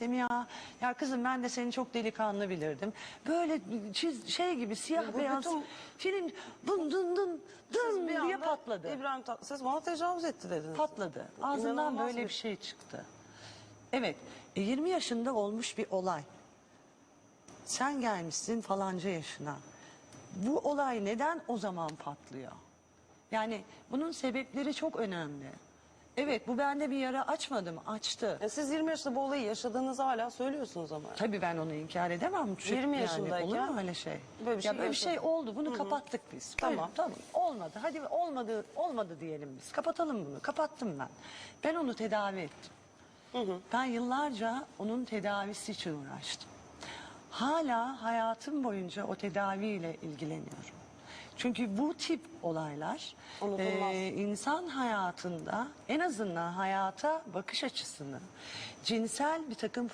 Dedim ya, ya kızım ben de seni çok delikanlı bilirdim. Böyle çiz, şey gibi siyah Bu beyaz bütün- film dın dın dın dın Bir diye anda patladı. İbrahim Tatlıses bana tecavüz etti dediniz. Patladı. Ağzından İnanılmaz böyle bir- bir şey çıktı. Evet, e, 20 yaşında olmuş bir olay. Sen gelmişsin falanca yaşına. Bu olay neden o zaman patlıyor? Yani bunun sebepleri çok önemli. Evet bu bende bir yara açmadı mı? Açtı. E siz 20 yaşında bu olayı yaşadığınızı hala söylüyorsunuz ama. Tabii ben onu inkar edemem. Çünkü 20 yani yaşındayken olur mu öyle şey? böyle bir ya şey böyle bir şey oldu. Bunu kapattık biz. Tamam. Tamam. Olmadı. Hadi olmadı olmadı diyelim biz. Kapatalım bunu. Kapattım ben. Ben onu tedavi ettim. Ben yıllarca onun tedavisi için uğraştım. Hala hayatım boyunca o tedaviyle ilgileniyorum. Çünkü bu tip olaylar Unutulmaz. e, insan hayatında en azından hayata bakış açısını cinsel bir takım